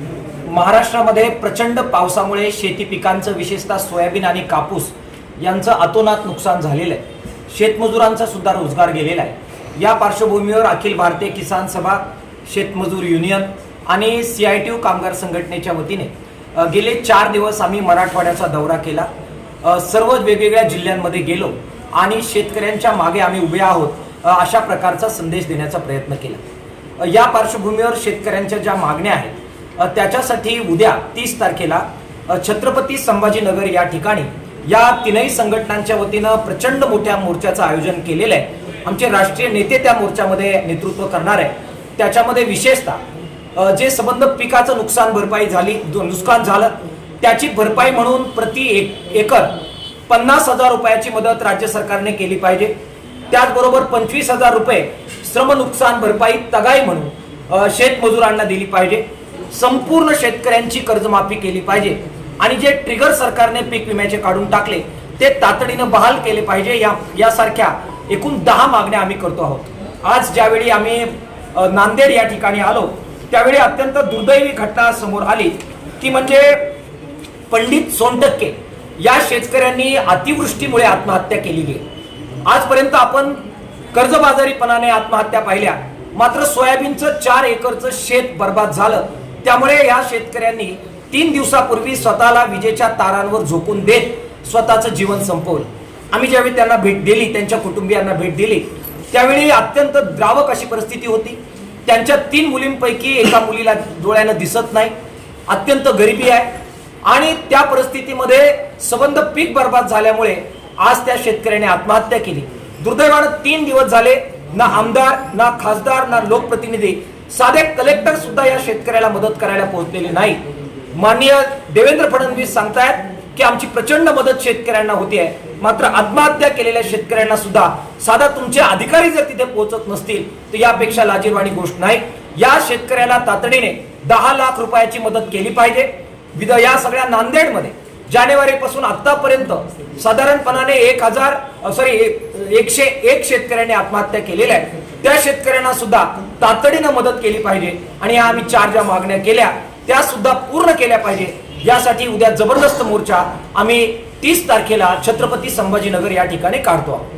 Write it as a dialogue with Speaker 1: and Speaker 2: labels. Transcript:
Speaker 1: महाराष्ट्रामध्ये प्रचंड पावसामुळे शेती पिकांचं विशेषतः सोयाबीन आणि कापूस यांचं अतोनात नुकसान झालेलं आहे. शेतमजुरांचा सुद्धा रोजगार गेलेला आहे. या पार्श्वभूमीवर अखिल भारतीय किसान सभा शेतमजूर युनियन आणि सी आय टी यू कामगार संघटनेच्या वतीने गेले चार दिवस आम्ही मराठवाड्याचा दौरा केला. सर्व वेगवेगळ्या जिल्ह्यांमध्ये गेलो आणि शेतकऱ्यांच्या मागे आम्ही उभे आहोत अशा प्रकारचा संदेश देण्याचा प्रयत्न केला. या पार्श्वभूमीवर शेतकऱ्यांच्या ज्या मागण्या आहेत त्याच्यासाठी उद्या तीस तारखेला छत्रपती संभाजीनगर या ठिकाणी या तीनही संघटनांच्या वतीनं प्रचंड मोठ्या मोर्चाचं आयोजन केलेलं आहे आमचे राष्ट्रीय नेते त्या मोर्चामध्ये नेतृत्व करणार आहे त्याच्यामध्ये विशेषतः जे संबंध पिकाचं नुकसान भरपाई झाली नुकसान झालं त्याची भरपाई म्हणून प्रति एक एकर पन्नास हजार रुपयाची मदत राज्य सरकारने केली पाहिजे. त्याचबरोबर पंचवीस हजार रुपये श्रम नुकसान भरपाई तगाई म्हणून शेतमजुरांना दिली पाहिजे. संपूर्ण शेतकऱ्यांची कर्जमाफी केली पाहिजे. आणि जे ट्रिगर सरकारने पीक विम्याचे काढून टाकले ते तातडीनं बहाल केले पाहिजे. या यासारख्या एकूण दहा मागण्या आम्ही करतो आहोत. आज ज्यावेळी आम्ही नांदेड या ठिकाणी आलो त्यावेळी अत्यंत दुर्दैवी घटना समोर आली. ती म्हणजे पंडित सोनटक्के या शेतकऱ्यांनी अतिवृष्टीमुळे आत्महत्या केलेली आहे आजपर्यंत आपण कर्जबाजारीपणाने आत्महत्या पाहिल्या. मात्र सोयाबीनचं चार एकरचं शेत बर्बाद झालं. त्यामुळे या शेतकऱ्यांनी तीन दिवसापूर्वी स्वतःला विजेच्या तारांवर झोकून देत स्वतःचं जीवन संपवलं. आम्ही ज्यावेळी त्यांना भेट दिली त्यांच्या कुटुंबियांना भेट दिली त्यावेळी अत्यंत द्रावक अशी परिस्थिती होती. त्यांच्या तीन मुलींपैकी एका मुलीला डोळ्यानं दिसत नाही अत्यंत गरिबी आहे आणि त्या परिस्थितीमध्ये सबंध पीक बर्बाद झाल्यामुळे आज त्या शेतकऱ्याने आत्महत्या केली. दुर्दैवानं तीन दिवस झाले ना आमदार ना खासदार ना लोकप्रतिनिधी साधे कलेक्टर सुद्धा या शेतकऱ्याला मदत करायला पोहोचलेले नाही. माननीय देवेंद्र फडणवीस सांगतायत की आमची प्रचंड मदत शेतकऱ्यांना होती आहे मात्र आत्महत्या केलेल्या शेतकऱ्यांना सुद्धा साधा तुमचे अधिकारी जर तिथे पोहोचत नसतील तर यापेक्षा लाजीरवाणी गोष्ट नाही. या शेतकऱ्याला तातडीने दहा लाख रुपयाची मदत केली पाहिजे. विद या सगळ्या नांदेडमध्ये जानेवारी पासून आतापर्यंत साधारणपणाने एक हजार सॉरी एकशे एक शेतकऱ्यांनी आत्महत्या केलेल्या आहे त्या शेतकऱ्यांना सुद्धा तातडीनं मदत केली पाहिजे आणि या आम्ही चार ज्या मागण्या केल्या त्या सुद्धा पूर्ण केल्या पाहिजे. यासाठी उद्या जबरदस्त मोर्चा आम्ही तीस तारखेला छत्रपती संभाजीनगर या ठिकाणी काढतो आहोत.